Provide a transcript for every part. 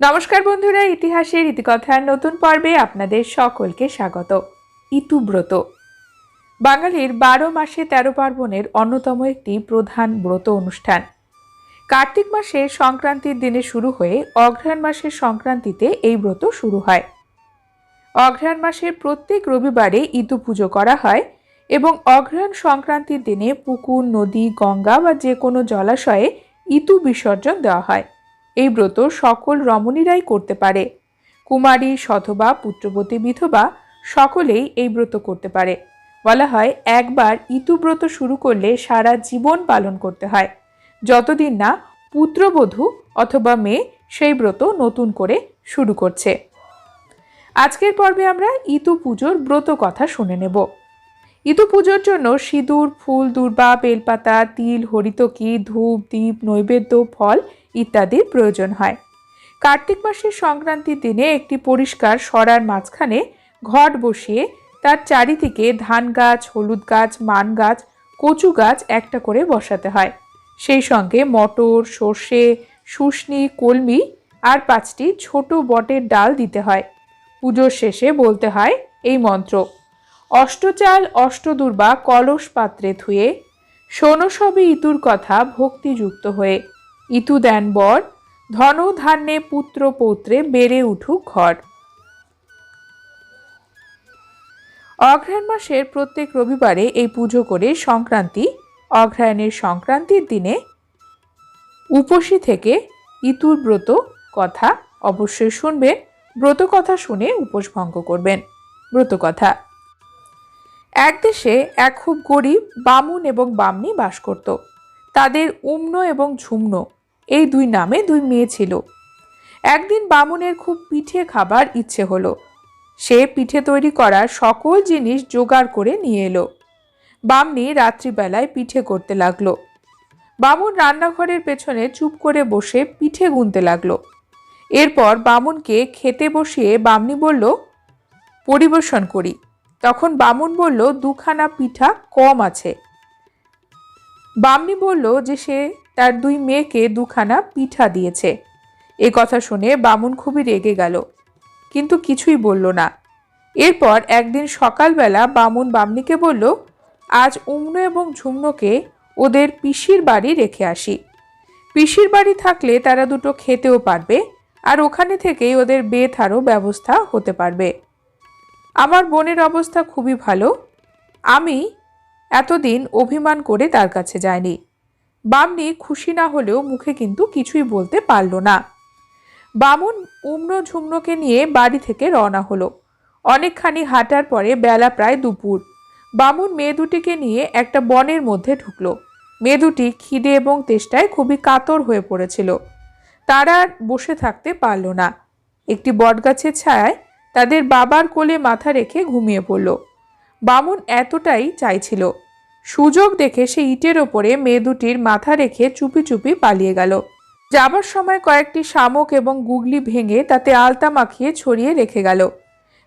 নমস্কার বন্ধুরা, ইতিহাসের ইতিকথার নতুন পর্বে আপনাদের সকলকে স্বাগত। ইতুব্রত। বাঙালির বারো মাসে তেরো পার্বণের অন্যতম একটি প্রধান ব্রত অনুষ্ঠান। কার্তিক মাসে সংক্রান্তির দিনে শুরু হয়ে অঘ্রাণ মাসের সংক্রান্তিতে এই ব্রত শুরু হয়। অঘ্রাণ মাসের প্রত্যেক রবিবারে ইতু পুজো করা হয় এবং অঘ্রাণ সংক্রান্তির দিনে পুকুর, নদী, গঙ্গা বা যে কোনো জলাশয়ে ইতু বিসর্জন দেওয়া হয়। এই ব্রত সকল রমণীরাই করতে পারে। কুমারী, সধবা, পুত্রবতী, বিধবা সকলেই এই ব্রত করতে পারে। বলা হয়, একবার ইতুব্রত শুরু করলে সারা জীবন পালন করতে হয়। যতদিন না পুত্রবধূ অথবা মেয়ে সেই ব্রত নতুন করে শুরু করছে। আজকের পর্বে আমরা ইতু পুজোর ব্রত কথা শুনে নেব। ইতু পুজোর জন্য সিঁদুর, ফুল, দুর্বা, বেলপাতা, তিল, হরিতকি, ধূপ দ্বীপ নৈবেদ্য, ফল ইত্যাদির প্রয়োজন হয়। কার্তিক মাসের সংক্রান্তির দিনে একটি পরিষ্কার সরার মাঝখানে ঘট বসিয়ে তার চারিদিকে ধান গাছ, হলুদ গাছ, মান গাছ, কচু গাছ একটা করে বসাতে হয়। সেই সঙ্গে মটর, সর্ষে, শুশনি, কলমি আর পাঁচটি ছোট বটের ডাল দিতে হয়। পুজোর শেষে বলতে হয় এই মন্ত্র অষ্টচাল অষ্টদুর্বা কলস পাত্রে থুয়ে শোনো সবে ইতুর কথা ভক্তিযুক্ত হয়ে। ইতু দেন বর, ধন ধান্যে পুত্র পৌত্রে বেড়ে উঠুক ঘর। অঘ্রায়ণ মাসের প্রত্যেক রবিবারে এই পুজো করে সংক্রান্তি, অঘ্রায়ণের সংক্রান্তির দিনে উপসী থেকে ইতুর ব্রত কথা অবশ্যই শুনবেন। ব্রত কথা শুনে উপোস ভঙ্গ করবেন। ব্রত কথা। এক দেশে এক খুব গরিব বামুন এবং বামনি বাস করত। তাদের উম্ন এবং ঝুমন, এই দুই নামে দুই মেয়ে ছিল। একদিন বামুনের খুব পিঠে খাবার ইচ্ছে হলো। সে পিঠে তৈরি করার সকল জিনিস জোগাড় করে নিয়ে এলো। বামনি রাত্রিবেলায় পিঠে করতে লাগল। বামুন রান্নাঘরের পেছনে চুপ করে বসে পিঠে গুনতে লাগল। এরপর বামুনকে খেতে বসিয়ে বামনি বলল, পরিবেশন করি। তখন বামুন বলল, দুখানা পিঠা কম আছে। বামনি বলল যে সে তার দুই মেয়েকে দুখানা পিঠা দিয়েছে। এ কথা শুনে বামুন খুবই রেগে গেল, কিন্তু কিছুই বলল না। এরপর একদিন সকালবেলা বামুন বামনিকে বলল, আজ উমনো এবং ঝুমনোকে ওদের পিসির বাড়ি রেখে আসি। পিসির বাড়ি থাকলে তারা দুটো খেতেও পারবে, আর ওখানে থেকেই ওদের বেথারও ব্যবস্থা হতে পারবে। আমার বোনের অবস্থা খুবই ভালো। আমি এতদিন অভিমান করে তার কাছে যায়নি বামনি খুশি না হলেও মুখে কিন্তু কিছুই বলতে পারল না। বামুন উম্ন ঝুমনোকে নিয়ে বাড়ি থেকে রওনা হলো। অনেকখানি হাঁটার পরে বেলা প্রায় দুপুর। বামুন মেয়ে দুটিকে নিয়ে একটা বনের মধ্যে ঢুকলো। মেয়ে দুটি খিদে এবং তেষ্টায় খুবই কাতর হয়ে পড়েছিল। তারা আর বসে থাকতে পারল না। একটি বটগাছের ছায়ায় তাদের বাবার কোলে মাথা রেখে ঘুমিয়ে পড়ল। বামুন এতটাই চাইছিল। সুযোগ দেখে সে ইটের ওপরে মেয়ে দুটির মাথা রেখে চুপি চুপি পালিয়ে গেল। যাবার সময় কয়েকটি শামুক এবং গুগলি ভেঙে তাতে আলতা মাখিয়ে ছড়িয়ে রেখে গেল।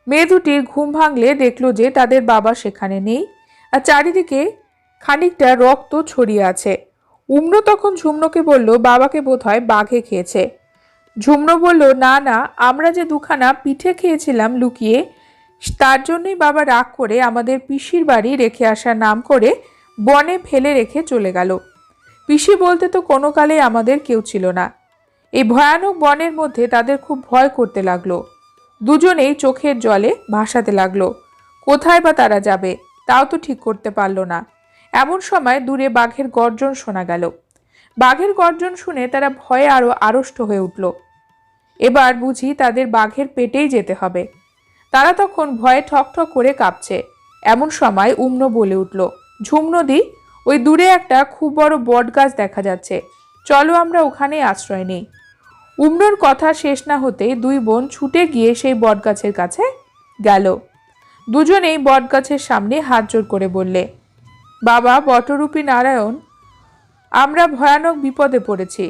মেয়ে দুটির ঘুম ভাঙলে দেখল যে তাদের বাবা সেখানে নেই আর চারিদিকে খানিকটা রক্ত ছড়িয়ে আছে। উম্ন তখন ঝুমনোকে বলল, বাবাকে বোধহয় বাঘে খেয়েছে। ঝুমনো বলল, না না, আমরা যে দুখানা পিঠে খেয়েছিলাম লুকিয়ে, তার জন্যই বাবা রাগ করে আমাদের পিসির বাড়ি রেখে আসার নাম করে বনে ফেলে রেখে চলে গেল। পিসি বলতে তো কোনো কালে আমাদের কেউ ছিল না। এই ভয়ানক বনের মধ্যে তাদের খুব ভয় করতে লাগল। দুজনেই চোখের জলে ভাসাতে লাগল। কোথায় বা তারা যাবে, তাও তো ঠিক করতে পারল না। এমন সময় দূরে বাঘের গর্জন শোনা গেল। বাঘের গর্জন শুনে তারা ভয়ে আরও আড়ষ্ট হয়ে উঠল। এবার বুঝি তাদের বাঘের পেটেই যেতে হবে। তারা তখন ভয়ে ঠক ঠক করে কাঁপছে। এমন সময় উম্ন বলে উঠল, ঝুম নদী, ওই দূরে একটা খুব বড় বট গাছ দেখা যাচ্ছে। চলো আমরা ওখানে আশ্রয় নেই উমনোর কথা শেষ না হতেই দুই বোন ছুটে গিয়ে সেই বটগাছের কাছে গেল। দুজনেই বটগাছের সামনে হাত জোর করে বললে, বাবা, বটরূপী নারায়ণ আমরা ভয়ানক বিপদে পড়েছি।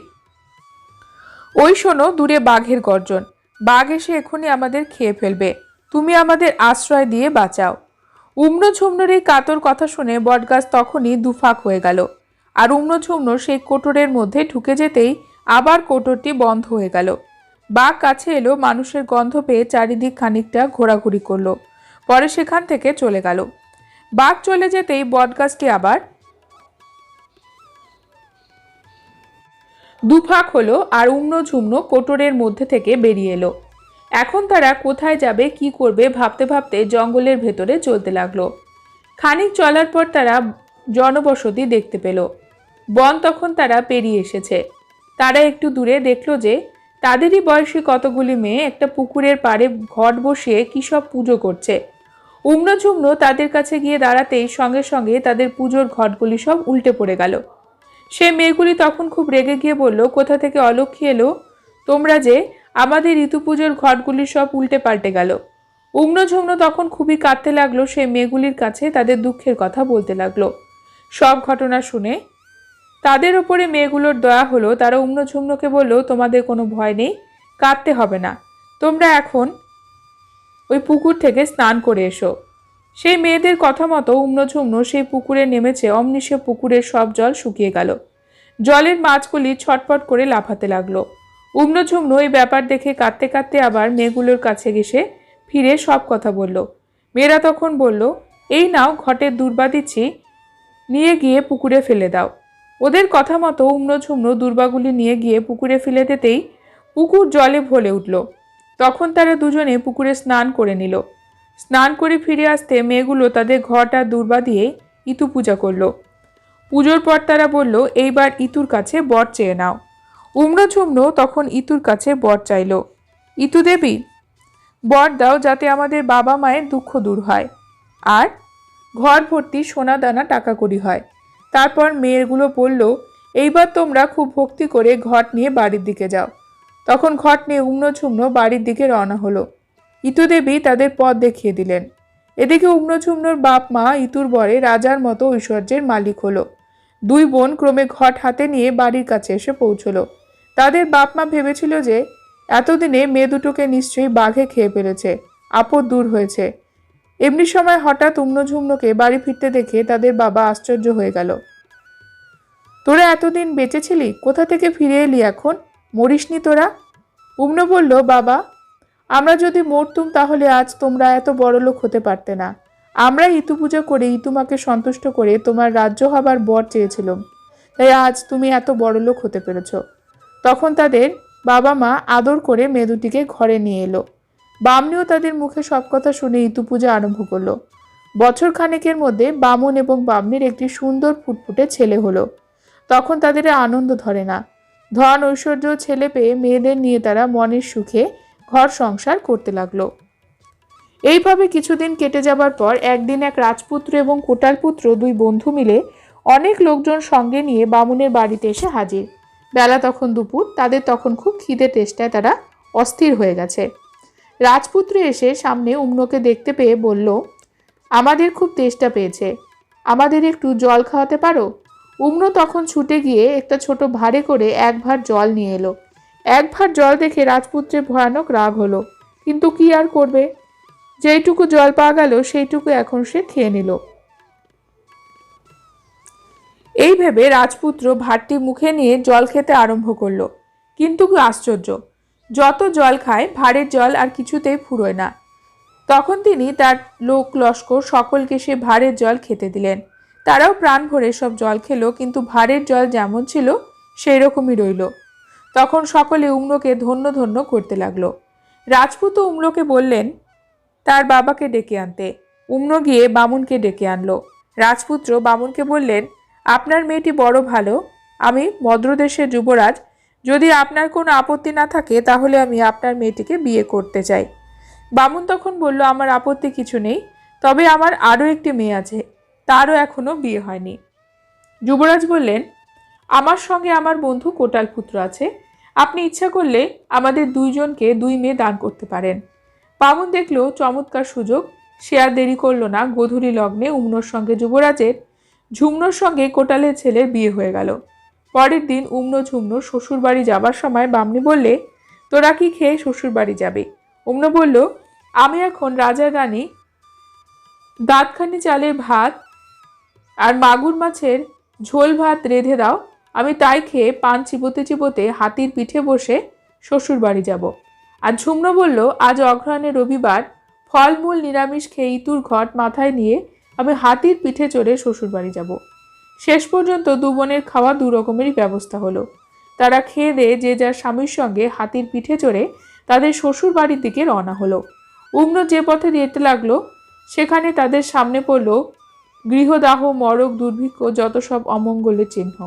ওই শোনো দূরে বাঘের গর্জন। বাঘ এসে এখনই আমাদের খেয়ে ফেলবে। তুমি আমাদের আশ্রয় দিয়ে বাঁচাও। উম্ন ঝুমনোর এই কাতর কথা শুনে বটগাছ তখনই দুফাক হয়ে গেল। আর উম্ন ঝুমনো সেই কোটরের মধ্যে ঢুকে যেতেই আবার কোটরটি বন্ধ হয়ে গেল। বাঘ কাছে এলো, মানুষের গন্ধ পেয়ে চারিদিক খানিকটা ঘোরাঘুরি করল। পরে সেখান থেকে চলে গেল। বাঘ চলে যেতেই বটগাছটি আবার দুফাক হলো আর উম্ন ঝুমনো কোটরের মধ্যে থেকে বেরিয়ে এলো। এখন তারা কোথায় যাবে, কি করবে, ভাবতে ভাবতে জঙ্গলের ভেতরে চলতে লাগল। খানিক চলার পর তারা জনবসতি দেখতে পেল। বন তখন তারা পেরিয়ে এসেছে। তারা একটু দূরে দেখল যে, তাদেরই বয়সী কতগুলি মেয়ে একটা পুকুরের পাড়ে ঘট বসিয়ে কী সব পুজো করছে। উম্ন ঝুমনো তাদের কাছে গিয়ে দাঁড়াতেই সঙ্গে সঙ্গে তাদের পুজোর ঘটগুলি সব উল্টে পড়ে গেল। সে মেয়েগুলি তখন খুব রেগে গিয়ে বলল, কোথা থেকে অলক্ষী এলো? তোমরা যে আমাদের ঋতু পুজোর ঘটগুলি সব উল্টে পাল্টে গেল। উগ্ন ঝুমনো তখন খুবই কাঁদতে লাগল, সেই মেয়েগুলির কাছে তাদের দুঃখের কথা বলতে লাগল। সব ঘটনা শুনে তাদের ওপরে মেয়েগুলোর দয়া হলো, তারা উগ্ন ঝুমনোকে বলল, তোমাদের কোনো ভয় নেই, কাঁদতে হবে না। তোমরা এখন ওই পুকুর থেকে স্নান করে এসো। সেই মেয়েদের কথা মতো উম্নঝুম্ন সেই পুকুরে নেমেছে অমনি সে পুকুরের সব জল শুকিয়ে গেল। জলের মাছগুলি ছটপট করে লাফাতে লাগল। উম্নঝুম্ন এই ব্যাপার দেখে কাঁদতে কাঁদতে আবার মেয়েগুলোর কাছে গেসে ফিরে সব কথা বলল। মেয়েরা তখন বলল, এই নাও ঘটে দুর্বা দিচ্ছি নিয়ে গিয়ে পুকুরে ফেলে দাও। ওদের কথা মতো উম্নঝুম্ন দুর্বাগুলি নিয়ে গিয়ে পুকুরে ফেলে দিতেই পুকুর জলে ভরে উঠল। তখন তারা দুজনে পুকুরে স্নান করে নিল। স্নান করে ফিরে আসতে মেয়েগুলো তাদের ঘরটা দুর্বা দিয়ে ইতু পূজা করল। পুজোর পর তারা বলল, এইবার ইতুর কাছে বর চেয়ে নাও। উমড়ো ঝুমড়ো তখন ইতুর কাছে বর চাইল, ইতু দেবী, বর দাও যাতে আমাদের বাবা মায়ের দুঃখ দূর হয়। আর ঘর ভর্তি সোনা দানা টাকা করি হয়। তারপর মেয়েগুলো বলল, এইবার তোমরা খুব ভক্তি করে ঘট নিয়ে বাড়ির দিকে যাও। তখন ঘট নিয়ে উমনো ঝুমনো বাড়ির দিকে রওনা হলো। ইতু দেবী তাদের পথ দেখিয়ে দিলেন। এদিকে উমনো বাপ মা ইতুর বরে রাজার মতো ঐশ্বর্যের মালিক হলো। দুই বোন ক্রমে ঘট হাতে নিয়ে বাড়ির কাছে এসে পৌঁছলো। তাদের বাপ মা ভেবেছিল যে, এতদিনে মেয়ে দুটোকে নিশ্চয়ই বাঘে খেয়ে ফেলেছে, আপদ দূর হয়েছে। এমনি সময় হঠাৎ উম্নঝুম্নকে বাড়ি ফিরতে দেখে তাদের বাবা আশ্চর্য হয়ে গেল। তোরা এতদিন বেঁচেছিলি কোথা থেকে ফিরে এলি এখন? মরিসনি তোরা? উম্ন বলল, বাবা আমরা যদি মরতুম তাহলে আজ তোমরা এত বড় লোক হতে পারতে না। আমরা ইতু পুজো করে ইতুমাকে সন্তুষ্ট করে তোমার রাজ্য হবার বর চেয়েছিলাম। তাই আজ তুমি এত বড় লোক হতে পেরেছ। তখন তাদের বাবা মা আদর করে মেদুটিকে ঘরে নিয়ে এলো। বামনিও তাদের মুখে সব কথা শুনে ইতু পূজা আরম্ভ করল। বছর খানেকের মধ্যে বামন এবং বামনির একটি সুন্দর ফুটফুটে ছেলে হলো। তখন তাদের আনন্দ ধরে না। ধন ঐশ্বর্য ছেলে পেয়ে মেয়েদের নিয়ে তারা মনের সুখে ঘর সংসার করতে লাগল। এইভাবে কিছুদিন কেটে যাবার পর একদিন এক রাজপুত্র এবং কোটার পুত্র দুই বন্ধু মিলে অনেক লোকজন সঙ্গে নিয়ে বামুনের বাড়িতে এসে হাজির। বেলা তখন দুপুর, তাদের তখন খুব খিদে টেস্টায় তারা অস্থির হয়ে গেছে। রাজপুত্র এসে সামনে উম্নকে দেখতে পেয়ে বলল, আমাদের খুব তেষ্টা পেয়েছে। আমাদের একটু জল খাওয়াতে পারো? উম্ন তখন ছুটে গিয়ে একটা ছোট ভারে করে এক ভার জল নিয়ে এলো। এক ভার জল দেখে রাজপুত্রের ভয়ানক রাগ হলো। কিন্তু কি আর করবে? যেইটুকু জল পাওয়া গেল, সেইটুকু এখন সে খেয়ে নিল। এই ভেবে রাজপুত্র ভাতটি মুখে নিয়ে জল খেতে আরম্ভ করল। কিন্তু আশ্চর্য! যত জল খায় ভাড়ের জল আর কিছুতেই ফুরোয় না। তখন তিনি তার লোক লস্কর সকলকে সে ভাড়ের জল খেতে দিলেন। তারাও প্রাণ ভরে সব জল খেলো, কিন্তু ভাড়ের জল যেমন ছিল সেই রকমই রইল। তখন সকলে উমলোকে ধন্য ধন্য করতে লাগল। রাজপুত উমলোকে বললেন, তার বাবাকে ডেকে আনতে। উমনো গিয়ে বামুনকে ডেকে আনলো। রাজপুত্র বামুনকে বললেন, আপনার মেয়েটি বড় ভালো। আমি মদ্রদেশের যুবরাজ। যদি আপনার কোনো আপত্তি না থাকে, তাহলে আমি আপনার মেয়েটিকে বিয়ে করতে চাই। বামুন তখন বলল, আমার আপত্তি কিছু নেই। তবে আমার আরও একটি মেয়ে আছে। তারও এখনও বিয়ে হয়নি। যুবরাজ বললেন আমার সঙ্গে আমার বন্ধু কোটাল পুত্র আছে। আপনি ইচ্ছা করলে আমাদের দুইজনকে দুই মেয়ে দান করতে পারেন। বামুন দেখল চমৎকার সুযোগ। সে আর দেরি করল না। গধূলি লগ্নে উমনোর সঙ্গে যুবরাজের, ঝুমনোর সঙ্গে কোটালের ছেলের বিয়ে হয়ে গেল। পরের দিন উমনো ঝুমনো শ্বশুরবাড়ি যাবার সময় বামনি বললে, তোরা কি খেয়ে শ্বশুরবাড়ি যাবে? উমনো বলল, আমি এখন রাজার রানী, দাঁতখানি চালের ভাত আর মাগুর মাছের ঝোল ভাত রেঁধে দাও। আমি তাই খেয়ে পান চিবোতে চিবোতে হাতির পিঠে বসে শ্বশুর বাড়ি যাব। আর ঝুমনো বলল, আজ অগ্রহায়ণে রবিবার, ফলমূল নিরামিষ খেয়ে ইতুর ঘট মাথায় নিয়ে আমি হাতির পিঠে চড়ে শ্বশুর বাড়ি যাব। শেষ পর্যন্ত দু বোনের খাওয়া দু রকমেরই ব্যবস্থা হলো। তারা খেয়ে দিয়ে যে যার স্বামীর সঙ্গে হাতির পিঠে চড়ে তাদের শ্বশুর বাড়ির দিকে রওনা হলো। উগ্ন যে পথে যেতে লাগল, সেখানে তাদের সামনে পড়ল গৃহদাহ, মরক, দুর্ভিক্ষ, যত সব অমঙ্গলের চিহ্ন।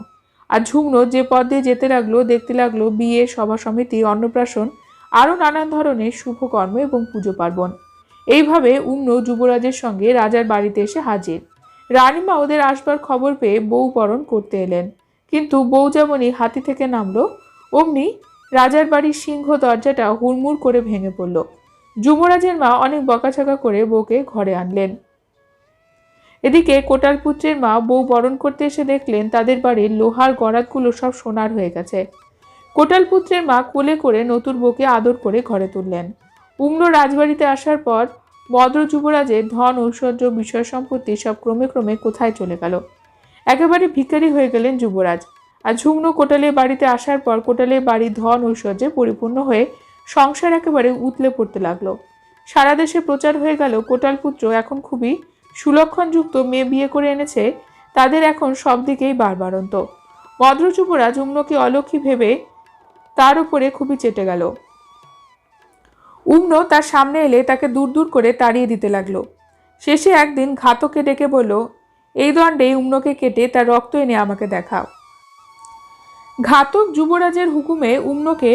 আর ঝুমনো যে পথ দিয়ে যেতে লাগল, দেখতে লাগল বিয়ে, সভা সমিতি, অন্নপ্রাশন, আরও নানান ধরনের শুভকর্ম এবং পুজো পার্বণ। এইভাবে উম্ন যুবরাজের সঙ্গে রাজার বাড়িতে এসে হাজির। রানীমা ওদের আসবার খবর পেয়ে বউ বরণ করতে এলেন। কিন্তু বউ যেমনই হাতি থেকে নামলো, অমনি রাজার বাড়ির সিংহ দরজাটা হুড়মুড় করে ভেঙে পড়ল। যুবরাজের মা অনেক বকাছকা করে বউকে ঘরে আনলেন। এদিকে কোটাল পুত্রের মা বউ বরণ করতে এসে দেখলেন তাদের বাড়ির লোহার গড়াতগুলো সব সোনার হয়ে গেছে। কোটাল পুত্রের মা কোলে করে নতুন বউকে আদর করে ঘরে তুললেন। উম্ন রাজবাড়িতে আসার পর মদ্র যুবরাজের ধন ঐশ্বর্য বিষয় সম্পত্তি সব ক্রমে ক্রমে কোথায় চলে গেল? একেবারে ভিখারি হয়ে গেলেন যুবরাজ। আর ঝুমনো কোটালের বাড়িতে আসার পর কোটালের বাড়ি ধন ঐশ্বর্যে পরিপূর্ণ হয়ে সংসার একেবারে উতলে পড়তে লাগল। সারা দেশে প্রচার হয়ে গেল কোটাল পুত্র এখন খুবই সুলক্ষণযুক্ত মেয়ে বিয়ে করে এনেছে, তাদের এখন সব দিকেই বারবারন্ত। মদ্র যুবরাজ উম্নকে অলক্ষী ভেবে তার উপরে খুবই চেটে গেল। উম্ন তার সামনে এলে তাকে দূর দূর করে তাড়িয়ে দিতে লাগল। শেষে একদিন ঘাতকে ডেকে বলল, এই দণ্ডে উম্নকে কেটে তার রক্ত এনে আমাকে দেখাও। ঘাতক যুবরাজের হুকুমে উম্নকে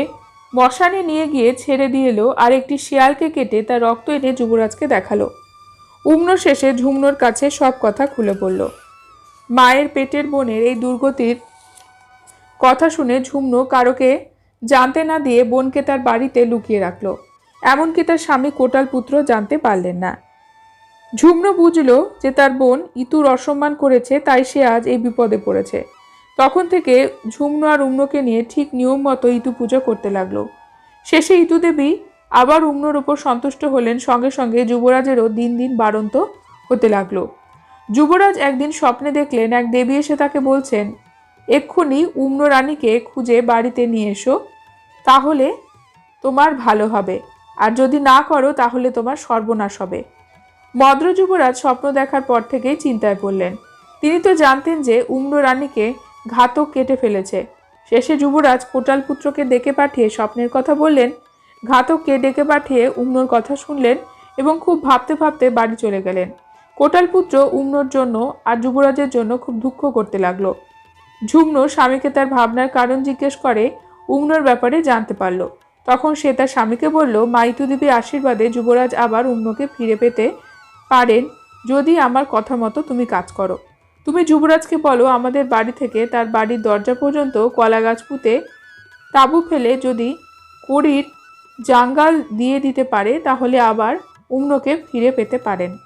মশানে নিয়ে গিয়ে ছেড়ে দিয়ে এলো আর একটি শিয়ালকে কেটে তার রক্ত এনে যুবরাজকে দেখাল। উম্ন শেষে ঝুমনোর কাছে সব কথা খুলে পড়ল মায়ের পেটের বোনের এই দুর্গতির কথা শুনে ঝুমনো কারোকে জানতে না দিয়ে বোনকে তার বাড়িতে লুকিয়ে রাখল। এমনকি তার স্বামী কোটাল পুত্র জানতে পারলেন না। ঝুমনো বুঝলো যে তার বোন ইতুর অসম্মান করেছে, তাই সে আজ এই বিপদে পড়েছে। তখন থেকে ঝুমনো আর উম্নকে নিয়ে ঠিক নিয়ম মতো ইতু পুজো করতে লাগল। শেষে ইতু দেবী আবার উম্নর উপর সন্তুষ্ট হলেন, সঙ্গে সঙ্গে যুবরাজেরও দিন দিন বাড়ন্ত হতে লাগল। যুবরাজ একদিন স্বপ্নে দেখলেন, এক দেবী এসে তাকে বলছেন, এক্ষুনি উম্ন রানীকে খুঁজে বাড়িতে নিয়ে এসো, তাহলে তোমার ভালো হবে। আর যদি না করো, তাহলে তোমার সর্বনাশ হবে। মদ্র যুবরাজ স্বপ্ন দেখার পর থেকেই চিন্তায় পড়লেন। তিনি তো জানতেন যে উম্র রানীকে ঘাতক কেটে ফেলেছে। শেষে যুবরাজ কোটাল পুত্রকে ডেকে পাঠিয়ে স্বপ্নের কথা বললেন ঘাতককে ডেকে পাঠিয়ে উম্নর কথা শুনলেন এবং খুব ভাবতে ভাবতে বাড়ি চলে গেলেন। কোটাল পুত্র উম্নর জন্য আর যুবরাজের জন্য খুব দুঃখ করতে লাগল। ঝুমন স্বামীকে তার ভাবনার কারণ জিজ্ঞেস করে উম্নর ব্যাপারে জানতে পারল। তখন সে তার স্বামীকে বলল, মাইতু দেবীর আশীর্বাদে যুবরাজ আবার উম্নকে ফিরে পেতে পারেন যদি আমার কথা মতো তুমি কাজ করো। তুমি যুবরাজকে বলো, আমাদের বাড়ি থেকে তার বাড়ির দরজা পর্যন্ত কলা গাছ পুঁতে তাঁবু ফেলে যদি কড়ির জাঙ্গাল দিয়ে দিতে পারে, তাহলে আবার উম্নকে ফিরে পেতে পারেন।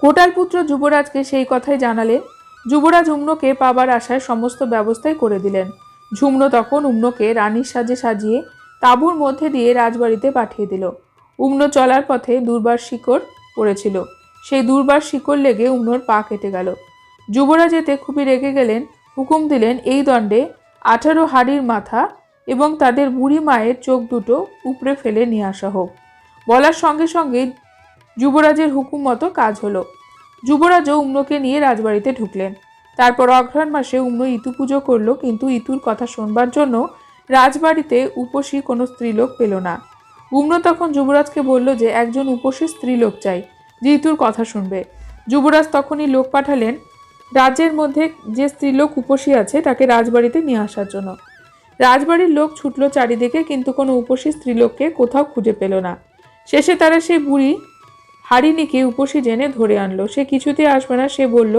কোটাল পুত্র যুবরাজকে সেই কথাই জানালেন। যুবরাজ উম্নকে পাবার আশায় সমস্ত ব্যবস্থাই করে দিলেন। ঝুমনো তখন উম্নকে রানীর সাজে সাজিয়ে তাঁবুর মধ্যে দিয়ে রাজবাড়িতে পাঠিয়ে দিল। উম্ন চলার পথে দুর্বার শিকড় পড়েছিল। সেই দুর্বার শিকড় লেগে উম্নর পা কেটে গেল। যুবরাজ এতে খুবই রেগে গেলেন, হুকুম দিলেন, এই দণ্ডে আঠারো হাড়ির মাথা এবং তাদের বুড়ি মায়ের চোখ দুটো উপড়ে ফেলে নিয়ে আসা হোক। বলার সঙ্গে সঙ্গে যুবরাজের হুকুম মতো কাজ হলো। যুবরাজও উম্নকে নিয়ে রাজবাড়িতে ঢুকলেন। তারপর অঘ্রাণ মাসে উম্ন ইতু পুজো করল, কিন্তু ইতুর কথা শুনবার জন্য রাজবাড়িতে উপসী কোনো স্ত্রীলোক পেল না। উম্ন তখন যুবরাজকে বলল যে, একজন উপসী স্ত্রীলোক চাই, যে ইতুর কথা শুনবে। যুবরাজ তখনই লোক পাঠালেন, রাজ্যের মধ্যে যে স্ত্রীলোক উপসী আছে, তাকে রাজবাড়িতে নিয়ে আসার জন্য। রাজবাড়ির লোক ছুটলো চারিদিকে, কিন্তু কোনো উপসী স্ত্রীলোককে কোথাও খুঁজে পেল না। শেষে তারা সেই বুড়ি হারিণীকে উপসী জেনে ধরে আনলো। সে কিছুতেই আসবে না, সে বলল,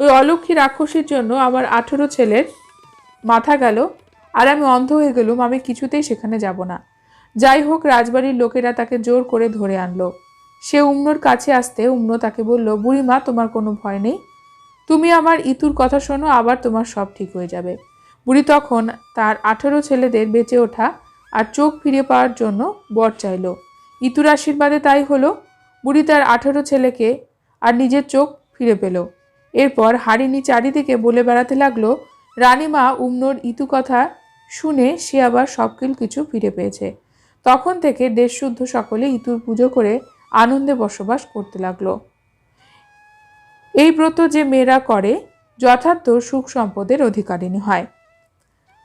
ওই অলক্ষী রাক্ষসীর জন্য আমার আঠেরো ছেলের মাথা গেল, আর আমি অন্ধ হয়ে গেলুম, আমি কিছুতেই সেখানে যাব না। যাই হোক, রাজবাড়ির লোকেরা তাকে জোর করে ধরে আনলো। সে উম্নর কাছে আসতে উম্ন তাকে বলল, বুড়িমা, তোমার কোনো ভয় নেই? তুমি আমার ইতুর কথা শোনো, আবার তোমার সব ঠিক হয়ে যাবে। বুড়ি তখন তার আঠেরো ছেলেদের বেঁচে ওঠা আর চোখ ফিরে পাওয়ার জন্য বর চাইল। ইতুর আশীর্বাদে তাই হলো, বুড়ি তার আঠেরো ছেলেকে আর নিজের চোখ ফিরে পেল। এরপর হারিণী চারিদিকে বলে বেড়াতে লাগল, রানীমা উমনোর ইতু কথা শুনে সে আবার সবকিল কিছু ফিরে পেয়েছে। তখন থেকে দেশশুদ্ধ সকলে ইতুর পুজো করে আনন্দে বসবাস করতে লাগল। এই ব্রত যে মেয়েরা করে, যথার্থ সুখ সম্পদের অধিকারিণী হয়।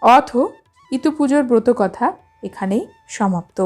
অথ ইতুপুজোর ব্রত কথা এখানেই সমাপ্ত।